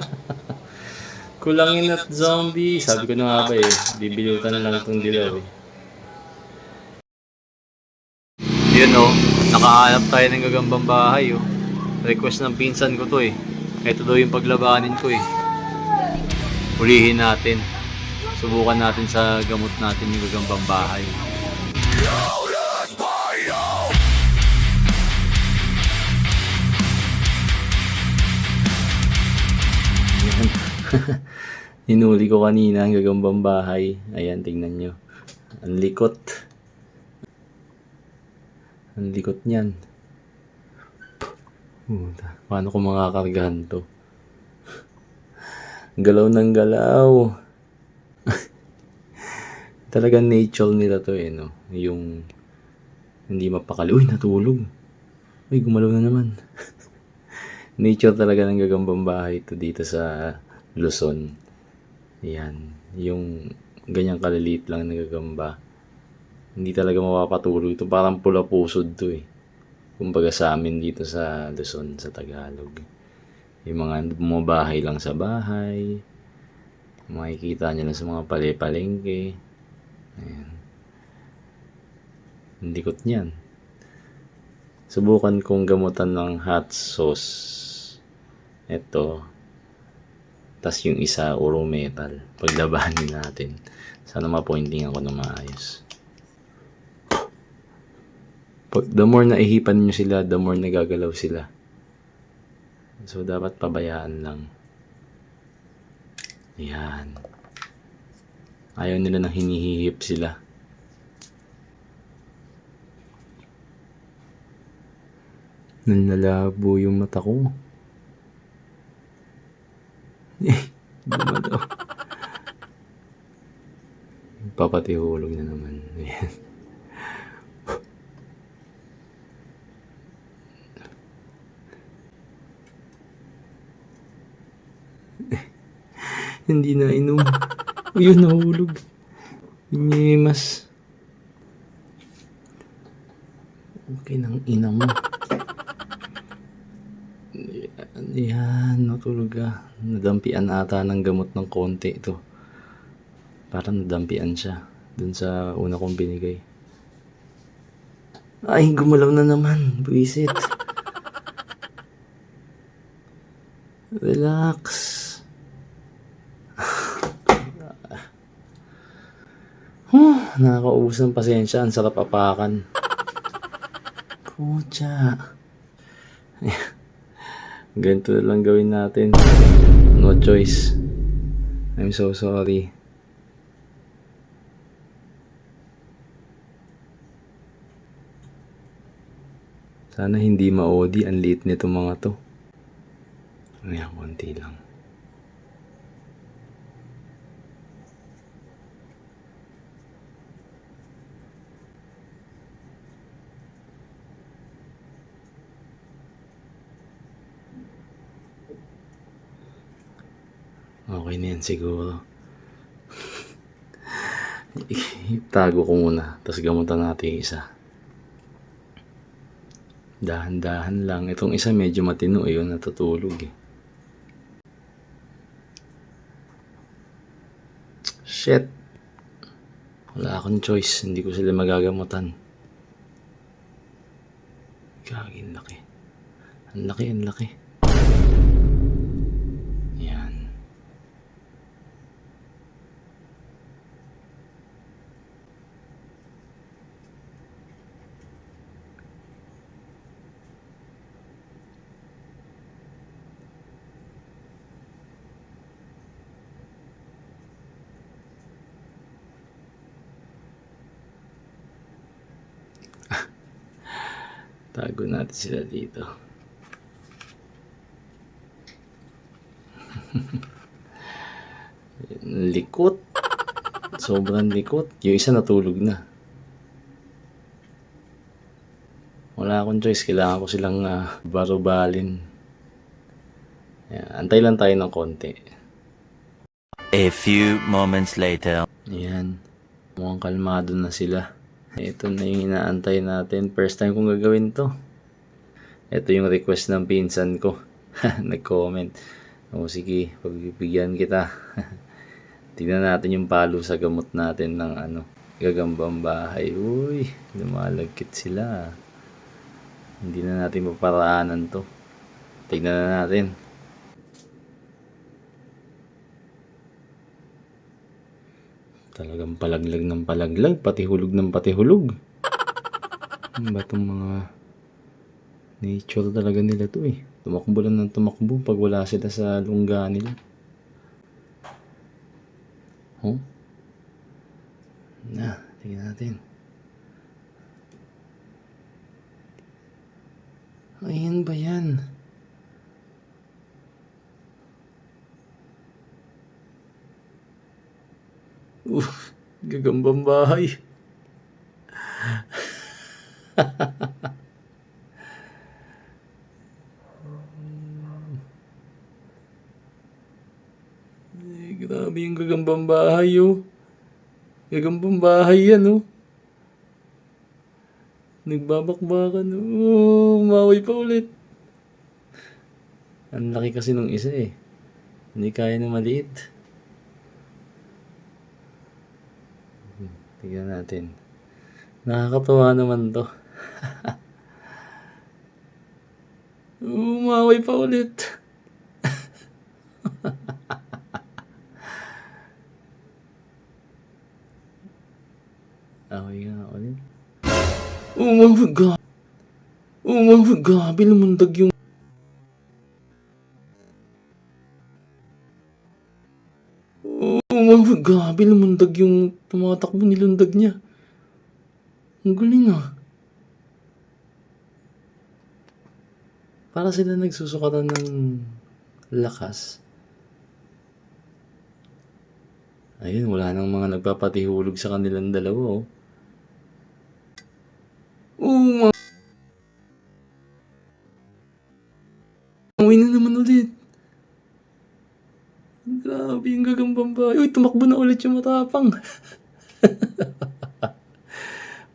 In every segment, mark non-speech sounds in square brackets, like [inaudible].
[laughs] Kulangin at zombie. Sabi ko na nga ba eh, bibilutan na lang itong dilaw eh. Yun oh, nakahanap tayo ng gagambang bahay oh. Request ng pinsan ko to eh. Ito daw yung paglabanin ko eh. Hulihin natin. Subukan natin sa gamot natin yung gagambang bahay. Hinuli ko kanina ang gagambang bahay. Ayan, tingnan nyo. Ang likot. Ang likot niyan. Puta, paano ko makakargahan to? Galaw ng galaw. [laughs] Talagang nature nila to eh, no? Yung hindi mapakali. Uy, natulog. Uy, gumalaw na naman. [laughs] nature talaga ng gagambang bahay to dito sa Luzon. Yan. Yung ganyang kaliliit lang na gagamba. Hindi talaga mapapatulog ito. Parang pula pusod to eh. Kumbaga sa amin dito sa Luzon, sa Tagalog. Yung mga bumabahay lang sa bahay. Makikita nyo na sa mga pale-palengke. Ayan. Ang likot niyan. Subukan kong gamutan ng hot sauce. Ito. Tas yung isa, uro metal. Paglabanin natin. Sana ma-pointing ako na maayos. Pag, the more na ihipan nyo sila, the more nagagalaw sila. So, dapat pabayaan lang. Yan. Ayaw nila nang hinihihip sila. Nanlalabo yung mata ko. Gumalaw. Papatihulog na naman. Ayan. [laughs] Hindi na inom. Yun, nahulog. Inyemas. Okay nang ina mo. Yan, natulog ka. Nadampian ata ng gamot ng konti ito. Parang nadampian siya. Dun sa una kong binigay. Ay, gumalaw na naman. Buisit. [laughs] Relax. [sighs] Huh, nakakaubos ng pasensya. Ang sarap apakan. Pucha. [laughs] Ganito lang gawin natin. No choice. I'm so sorry. Sana hindi ma-OD. Ang liit nito mga to. Ayan, konti lang. Okay na yan siguro. [laughs] Tago ko muna. Tapos gamutan natin isa. Dahan-dahan lang. Itong isa medyo matino. Ayun, natutulog eh. Shit. Wala akong choice. Hindi ko sila magagamutan. Gagi, ang laki. Ang laki, ang laki. Yan. Tago natin sila dito. [laughs] likot. Sobrang likot. Yung isa natulog na. Wala akong choice. Kailangan ko silang uh, barubalin. Ayan, antay lang tayo ng konti. A few moments later. Ayan. Mukhang kalmado na sila. Ito na yung inaantay natin. First time kong gagawin to. Ito yung request ng pinsan ko. [laughs] Nag-comment. O sige, pagbibigyan kita. [laughs] Tingnan natin yung palo sa gamot natin ng ano, gagambang bahay. Uy, lumalagkit sila. Hindi na natin maparaanan to. Tignan na natin. Talagang palaglag ng palaglag, pati hulog ng pati hulog. Ano ba itong mga nature talaga nila to eh. Tumakbo lang ng tumakbo pag wala sila sa lungga nila. Oh? Na, tingnan natin. Ayan ba yan? Gagambang bahay. Eh, grabe yung gagambang bahay, oh. Gagambang bahay yan, oh. Nagbabakbakan, oh. Umaway pa ulit. Ang laki kasi nung isa, eh. Hindi kaya ng maliit. Tignan natin. Nakakatuwa naman to. [laughs] Umaway pa ulit. [laughs] Away nga ulit. God! Oh my God! Bilumundag yung... Oh my God! Bilumundag yung tumatakbo nilundag niya. Ang galing ah. Para sila nagsusukatan ng lakas. Ayun, wala nang mga nagpapatihulog sa kanilang dalawa, oh. Oh, ma- Uwi na naman ulit. Grabe yung bahay. Uy, tumakbo na ulit yung matapang. [laughs]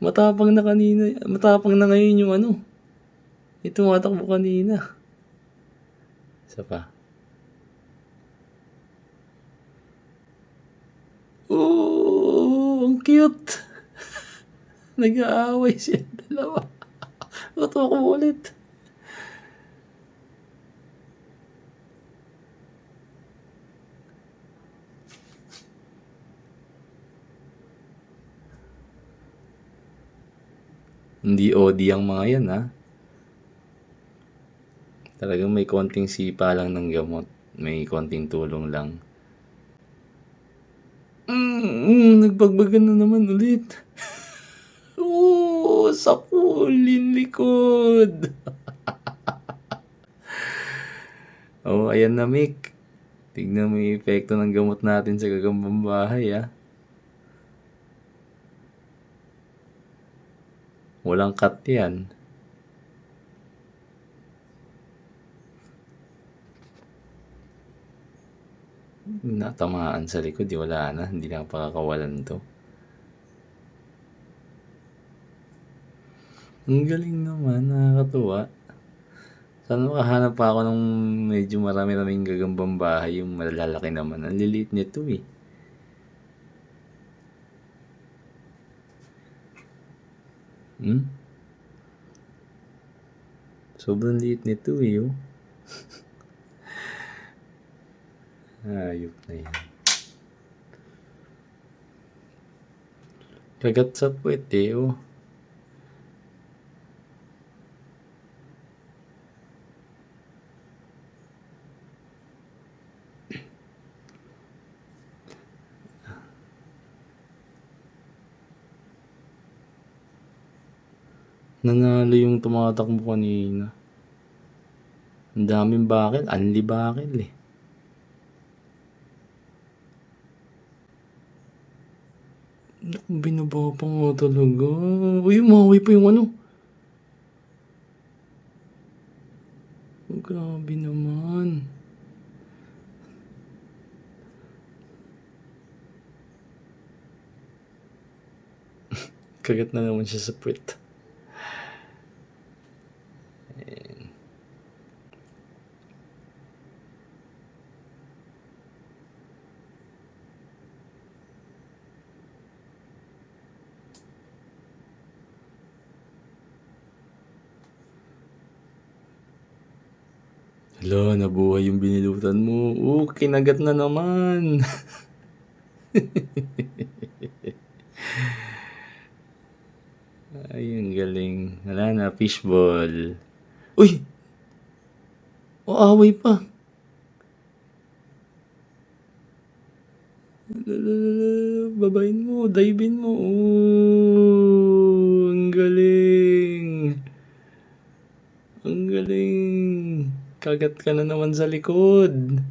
matapang na kanina. Matapang na ngayon yung ano. Ito tumatakbo kanina. Isa pa. Oh, ang cute. [laughs] Nag-aaway siya dalawa. [laughs] Ako ulit. Hindi OD ang mga yan, ha? Talagang may konting sipa lang ng gamot. May konting tulong lang. Mm, mm, nagbagbagan na naman ulit. [laughs] Oo, sa pulin likod. [laughs] oh, ayan na, Mick. Tignan mo yung epekto ng gamot natin sa gagambang bahay, ah. Walang cut yan. Natamaan sa likod, di wala na. Hindi na pakakawalan to. Ang galing naman, nakakatuwa. Sana makahanap pa ako ng medyo marami-raming gagambang bahay, yung malalaki naman. Ang liliit nito eh. Hmm? Sobrang liit nito eh, oh. [laughs] Ayop na yan. Kagat sa puwet eh, oh. Nanalo yung tumatakbo kanina. Ang daming bakil. Anli bakil eh. Naku, binaba pa nga talaga. Uy, umaway pa yung ano. Oh, grabe naman. [laughs] Kagat na naman siya sa puwet. Hala, nabuhay yung binilutan mo. Oh, kinagat na naman. [laughs] Ay, ang galing. Wala na, fishball. Uy! O, away pa. Babain mo, divein mo. Oh, ang galing. Ang galing. Kagat ka na naman sa likod.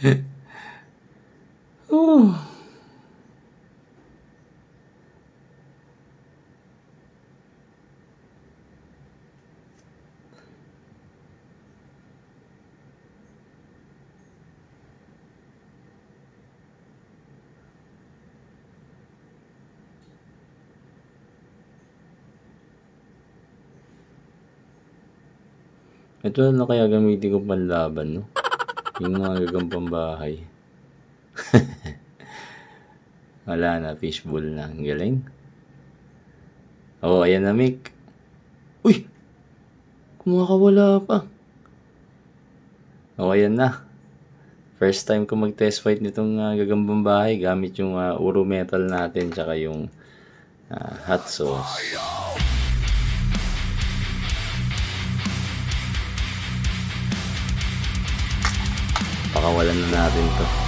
[laughs] Oh. Ito na kaya gamitin ko panlaban, no? Yung mga gagampang bahay. [laughs] Wala na, fishbowl na. Ang galing. Oh, ayan na, Mick. Uy! Kumakawala pa. Oh, ayan na. First time ko mag-test fight nitong ah, gagambang bahay gamit yung ah, uro metal natin tsaka yung ah, hot sauce. Pakawalan na natin to.